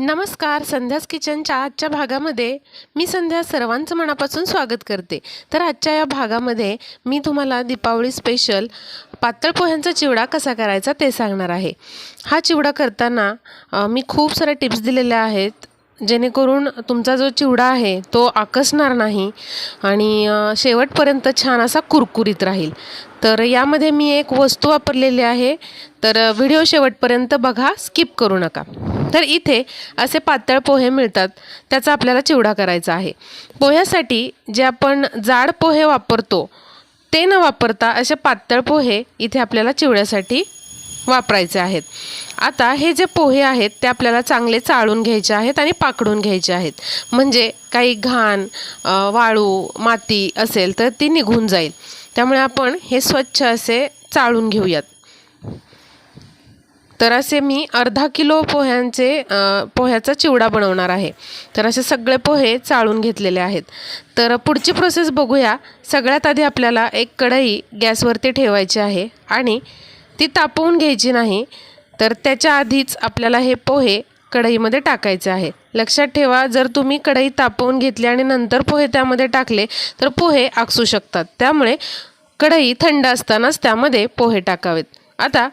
नमस्कार संध्यास किचनच्या आजच्या भागामध्ये मी संध्या सर्वांचं मनापासून स्वागत करते. तर आजच्या या भागामध्ये मी तुम्हाला दीपावली स्पेशल पातळ पोह्यांचा चिवडा कसा करायचा ते सांगणार आहे. हा चिवडा करताना मी खूप साऱ्या टिप्स दिलेल्या आहेत जेणेकरून तुमचा जो चिवडा आहे तो आकसणार नाही आणि शेवटपर्यंत छान असा कुरकुरीत राहील. तर यामध्ये मी एक वस्तू वापरलेली आहे तर व्हिडिओ शेवटपर्यंत बघा स्किप करू नका. तर इथे असे पातळ पोहे मिळतात. त्याचा आपल्याला चिवडा करायचा आहे. पोह्यासाठी जे आपण जाड पोहे वापरतो ते न वापरता असे पातळ पोहे इथे आपल्याला चिवड्यासाठी वापरायचे आहेत. आता हे जे पोहे आहेत ते आपल्याला चांगले चाळून घ्यायचे आहेत आणि पाकडून घ्यायचे आहेत. म्हणजे काही घाण वाळू माती असेल तर ती निघून जाईल. त्यामुळे आपण हे स्वच्छ असे चाळून घेऊयात. तर असे मी अर्धा किलो पोह्यांचे पोह्याचा चिवडा बनवणार आहे. तर असे सगळे पोहे चाळून घेतलेले आहेत. तर पुढची प्रोसेस बघूया. सगळ्यात आधी आपल्याला एक कढई गॅसवरती ठेवायची आहे आणि ती तापवून घ्यायची नाही तर त्याच्या आधीच आपल्याला हे पोहे कढईमध्ये टाकायचे आहे. लक्षात ठेवा जर तुम्ही कढई तापवून घेतली आणि नंतर पोहे त्यामध्ये टाकले तर पोहे आकसू शकतात. त्यामुळे कढई थंड असतानाच त्यामध्ये पोहे टाकावेत. आता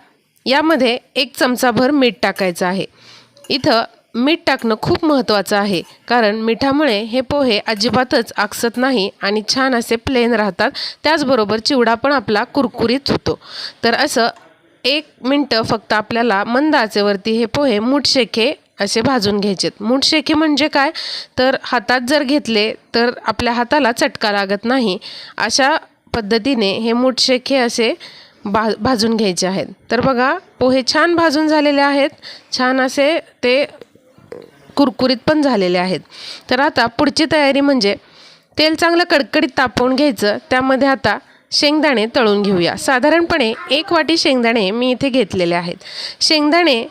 यामध्ये एक चमचाभर मीठ टाकायचं आहे. इथं मीठ टाकणं खूप महत्त्वाचं आहे कारण मिठामुळे हे पोहे अजिबातच आकसत नाही आणि छान असे प्लेन राहतात. त्याचबरोबर चिवडा पण आपला कुरकुरीत होतो. तर असं एक मिनटं फक्त आपल्याला मंद आचेवरती हे पोहे मुठशेखे असे भाजून घ्यायचेत. मुठशेखे म्हणजे काय? तर हातात जर घेतले तर आपल्या हाताला चटका लागत नाही. अशा पद्धतीने हे मुठशेखे असे भा भाजून घ्यायचे आहेत. तर बघा पोहे छान भाजून झालेले आहेत. छान असे ते कुरकुरीत पण झालेले आहेत. तर आता पुढची तयारी म्हणजे तेल चांगलं कडकडीत तापवून घ्यायचं. त्यामध्ये आता शेंगदाणे तळून घेऊया. साधारणपणे एक वाटी शेंगदाणे मी इथे घेतलेले आहेत. शेंगदाणे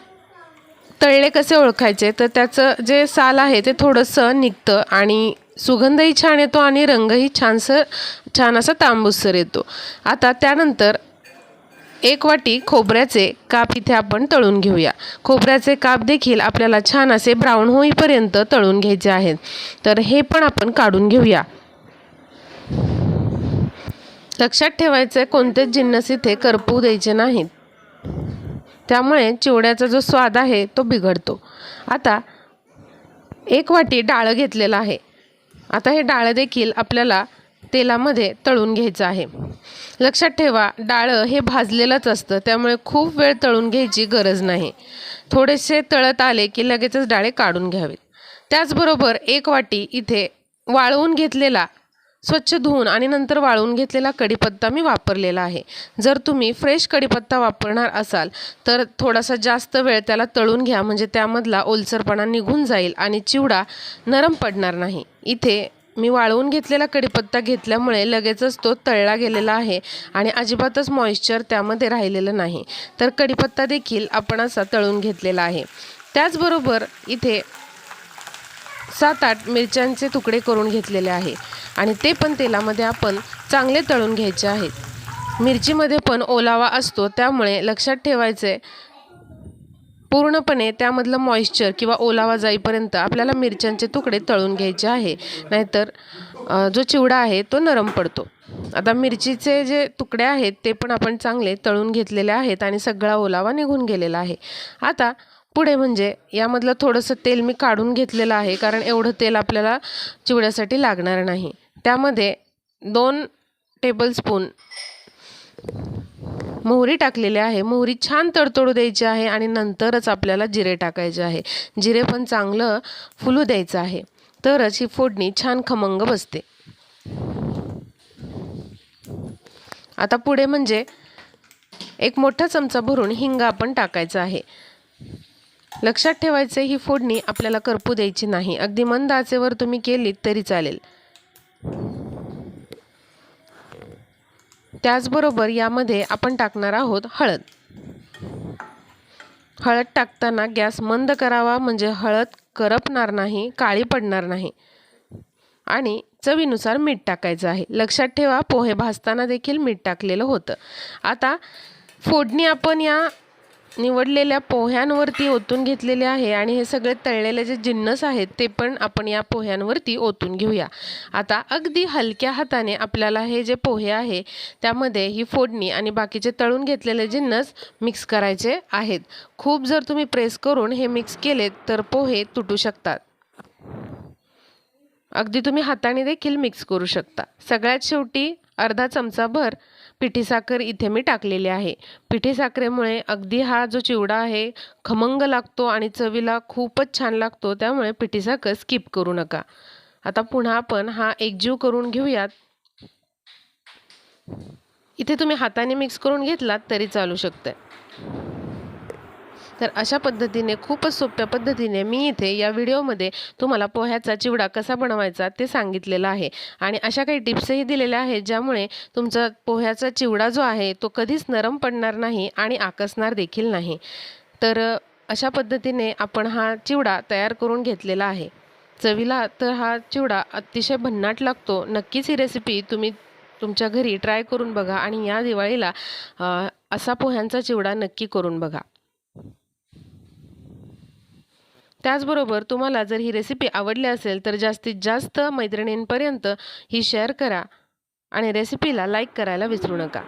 तळले कसे ओळखायचे? तर त्याचं जे साल आहे ते थोडंसं निघतं आणि सुगंधही छान येतो आणि रंगही छानसं छान असा तांबूसर येतो. आता त्यानंतर एक वाटी खोबऱ्याचे काप इथे आपण तळून घेऊया. खोबऱ्याचे काप देखील आपल्याला छान असे ब्राऊन होईपर्यंत तळून घ्यायचे आहेत. तर हे पण आपण काढून घेऊया. लक्षात ठेवायचं कोणतेच जिन्नस इथे करपू द्यायचे नाहीत. त्यामुळे चिवड्याचा जो स्वाद आहे तो बिघडतो. आता एक वाटी डाळं घेतलेलं आहे. आता हे डाळं देखील आपल्याला तेलामध्ये तळून घ्यायचं आहे. लक्षात ठेवा डाळं हे भाजलेलंच असतं त्यामुळे खूप वेळ तळून घ्यायची गरज नाही. थोडेसे तळत आले की लगेचच डाळे काढून घ्यावेत. त्याचबरोबर एक वाटी इथे वाळवून घेतलेला स्वच्छ धुवून आणि नंतर वाळवून घेतलेला कढीपत्ता मी वापरलेला आहे. जर तुम्ही फ्रेश कढीपत्ता वापरणार असाल तर थोडासा जास्त वेळ त्याला तळून घ्या म्हणजे त्यामधला ओलसरपणा निघून जाईल आणि चिवडा नरम पडणार नाही. इथे मी वाळवून घेतलेला कढीपत्ता घेतल्यामुळे लगेचच तो तळला गेलेला आहे आणि अजिबातच मॉइश्चर त्यामध्ये राहिलेलं नाही. तर कडीपत्ता देखील आपण असा तळून घेतलेला आहे. त्याचबरोबर इथे सात आठ मिरच्यांचे तुकडे करून घेतलेले आहे आणि ते पण तेलामध्ये आपण चांगले तळून घ्यायचे आहेत. मिरचीमध्ये पण ओलावा असतो त्यामुळे लक्षात ठेवायचे पूर्णपणे त्यामधलं मॉइश्चर किंवा ओलावा जाईपर्यंत आपल्याला मिरच्यांचे तुकडे तळून घ्यायचे आहे. नाहीतर जो चिवडा आहे तो नरम पडतो. आता मिरचीचे जे तुकडे आहेत ते पण आपण चांगले तळून घेतलेले आहेत आणि सगळा ओलावा निघून गेलेला आहे. आता पुढे म्हणजे यामधलं थोडंसं तेल मी काढून घेतलेलं आहे कारण एवढं तेल आपल्याला चिवड्यासाठी लागणार नाही. त्यामध्ये दोन टेबलस्पून मोहरी टाकलेली आहे. मोहरी छान तडतडू द्यायची आहे आणि नंतरच आपल्याला जिरे टाकायचे आहे. जिरे पण चांगलं फुलू द्यायचं आहे. तरच ही फोडणी छान खमंग बसते. आता पुढे म्हणजे एक मोठा चमचा भरून हिंग आपण टाकायचा आहे. लक्षात ठेवायचे ही फोडणी आपल्याला करपू द्यायची नाही. अगदी मंद आचेवर तुम्ही केलीत तरी चालेल. त्याचबरोबर यामध्ये आपण टाकणार आहोत हळद. हळद टाकताना गॅस मंद करावा म्हणजे हळद करपणार नाही काळी पडणार नाही. आणि चवीनुसार मीठ टाकायचं आहे. लक्षात ठेवा पोहे भाजताना देखील मीठ टाकलेलं होतं. आता फोडणी आपण या निवडलेल्या पोह्यांवरती ओतून घेतलेले आहे आणि हे सगळे तळलेले जे जिन्नस आहेत ते पण आपण या पोह्यांवरती ओतून घेऊया. आता अगदी हलक्या हाताने आपल्याला हे जे पोहे आहे त्यामध्ये ही फोडणी आणि बाकीचे तळून घेतलेले जिन्नस मिक्स करायचे आहेत. खूप जर तुम्ही प्रेस करून हे मिक्स केलेत तर पोहे तुटू शकतात. अगदी तुम्ही हाताने देखील मिक्स करू शकता. सगळ्यात शेवटी अर्धा चमचाभर पिठीसाखर इथे मी टाकलेली आहे. पिठी साखरेमुळे अगदी हा जो चिवडा आहे खमंग लागतो आणि चवीला खूपच छान लागतो त्यामुळे पिठीसाखर स्किप करू नका. आता पुन्हा आपण हा एकजीव करून घेऊयात. इथे तुम्ही हाताने मिक्स करून घेतलात तरी चालू शकतं तर अशा पद्धतीने खूपच सोप्या पद्धतीने मी इथे या व्हिडिओमध्ये तुम्हाला पोह्याचा चिवडा कसा बनवायचा ते सांगितलेलं आहे. आणि अशा काही टिप्सही दिलेल्या आहेत ज्यामुळे तुमचा पोह्याचा चिवडा जो आहे तो कधीच नरम पडणार नाही आणि आकसणार देखील नाही. तर अशा पद्धतीने आपण हा चिवडा तयार करून घेतलेला आहे. चवीला तर हा चिवडा अतिशय भन्नाट लागतो. नक्कीच ही रेसिपी तुम्ही तुमच्या घरी ट्राय करून बघा आणि या दिवाळीला असा पोह्यांचा चिवडा नक्की करून बघा. त्याचबरोबर तुम्हाला जर ही रेसिपी आवडली असेल तर जास्तीत जास्त मैत्रिणींपर्यंत ही शेअर करा आणि रेसिपीला लाईक करायला विसरू नका.